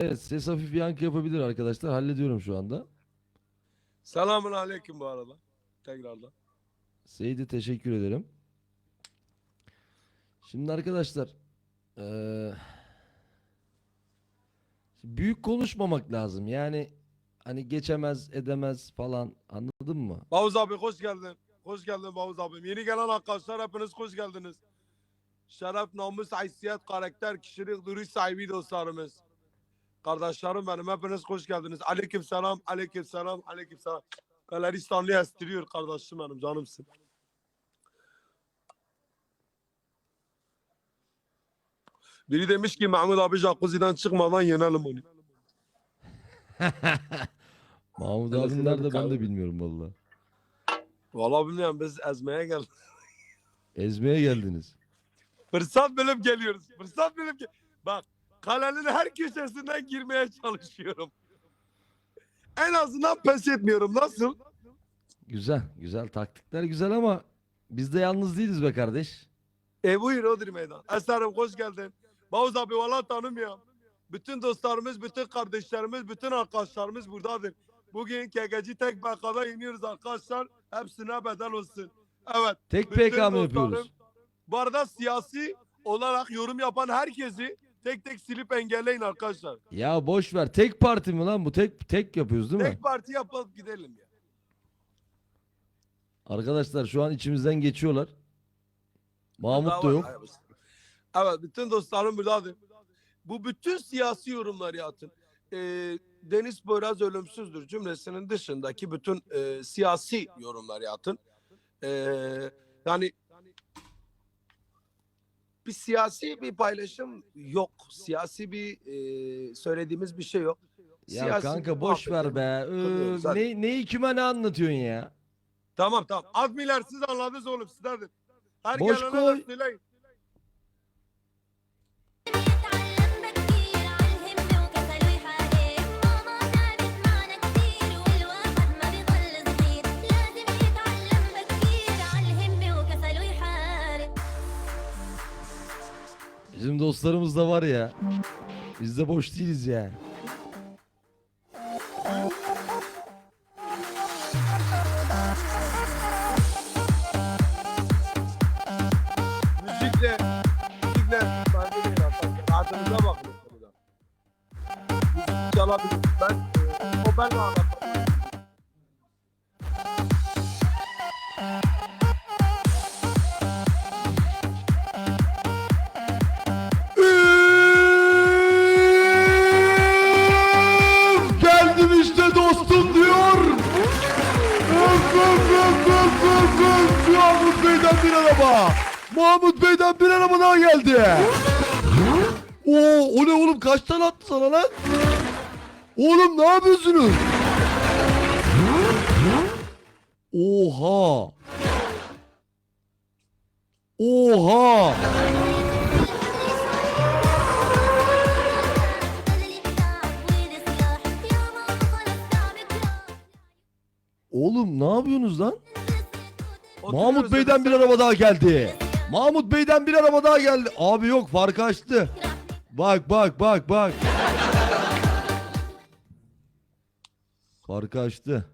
Evet ses hafif yankı yapabilir arkadaşlar. Hallediyorum şu anda. Selamun aleyküm bu arada. Tekrardan. Seydi teşekkür ederim. Şimdi arkadaşlar eee, büyük konuşmamak lazım. Yani hani geçemez edemez falan anladın mı? Bavuz abi hoş geldin. Hoş geldin Bavuz abim. Yeni gelen arkadaşlar hepiniz hoş geldiniz. Şeref, namus, haysiyet, karakter, kişilik, duruş sahibi dostlarımız. Kardeşlerim benim hepiniz hoş geldiniz. Aleyküm selam, aleyküm selam, aleyküm selam. Galeristanlı estiriyor kardeşim benim canımsın. Biri demiş ki Mahmut abi jacuzzi'den çıkmadan yenelim onu. Mahmut senin nerede ben de bilmiyorum valla. Vallahi bilmiyorum biz ezmeye geldik. Ezmeye geldiniz. Fırsat bulup geliyoruz. Fırsat bulup ge- Bak kalenin her köşesinden girmeye çalışıyorum. En azından pes etmiyorum. Nasıl? Güzel güzel taktikler güzel ama biz de yalnız değiliz be kardeş. E buyur odur meydan. Eserim hoş geldin. Bavuz abi valla tanımıyorum. Bütün dostlarımız, bütün kardeşlerimiz, bütün arkadaşlarımız buradadır. Bugün KGC tek bakada iniyoruz arkadaşlar. Hepsine bedel olsun. Evet. Tek bütün PK mı yapıyoruz? Bu arada siyasi olarak yorum yapan herkesi tek tek silip engelleyin arkadaşlar. Ya boş ver. Tek parti mi lan bu? Tek tek yapıyoruz değil mi? Tek parti yapıp gidelim ya. Arkadaşlar şu an içimizden geçiyorlar. Mahmut da yok. Evet bütün dostlarım buradadır. Bu bütün siyasi yorumları atın. Ee, Deniz Boyraz ölümsüzdür cümlesinin dışındaki bütün e, siyasi yorumları atın. Ee, yani bir siyasi bir paylaşım yok. Siyasi bir e, söylediğimiz bir şey yok. Ya Siyasi kanka bir boş ver muhabbet be. Hadi. ne, neyi kime ne anlatıyorsun ya? Tamam tamam. Admiler siz anladınız oğlum sizlerdir. Her Boş gelene koy. söyleyin. Bizim dostlarımız da var ya. Biz de boş değiliz ya. Müzikle, müzikle bence değil çalabilir. Ben, e, o ben de. Bey'den bir araba. Mahmut Bey'den bir araba daha geldi. Oo, o ne oğlum kaç tane attı sana lan? Oğlum ne yapıyorsunuz? Oha. Oha. Oğlum ne yapıyorsunuz lan? Oturuyoruz Mahmut Bey'den bir araba daha geldi. Mahmut Bey'den bir araba daha geldi. Abi yok farkı açtı. Bak bak bak bak. Farkı açtı.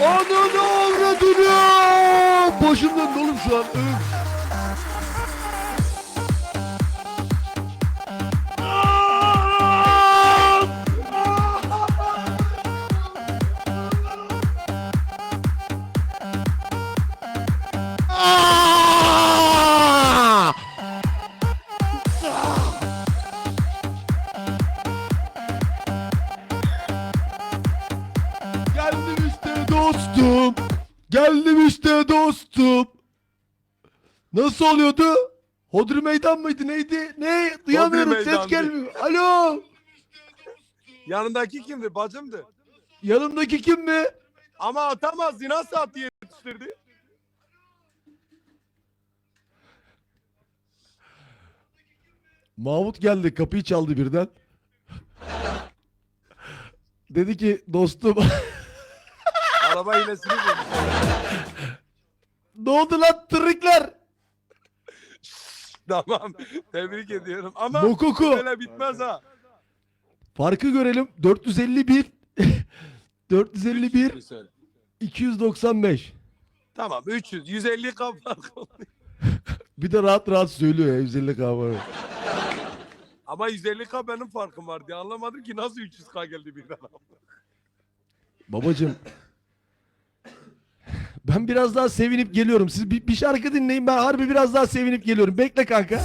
Ananı avradını! Başım döndü oğlum şu an. Öf. Geldim işte dostum. Geldim işte dostum. Nasıl oluyordu? Hodri meydan mıydı neydi? Ne? Duyamıyorum ses meydandı. gelmiyor. Alo. Yanındaki kimdi? Bacımdı. Yanımdaki kim mi? Ama atamaz. Nasıl attı yetiştirdi? Mahmut geldi kapıyı çaldı birden. Dedi ki dostum Araba hilesini bulmuş. ne oldu lan tırrikler? tamam. Tebrik ediyorum. Ama Mokoku. böyle bitmez ha. Farkı görelim. 451 451 Söyle. 295. Tamam 300. 150 kap fark oldu. Bir de rahat rahat söylüyor ya 150 kahve. Ama 150 k benim farkım var diye anlamadım ki nasıl 300 k geldi birden. Babacım. Ben biraz daha sevinip geliyorum. Siz bir, bir şarkı dinleyin ben harbi biraz daha sevinip geliyorum. Bekle kanka.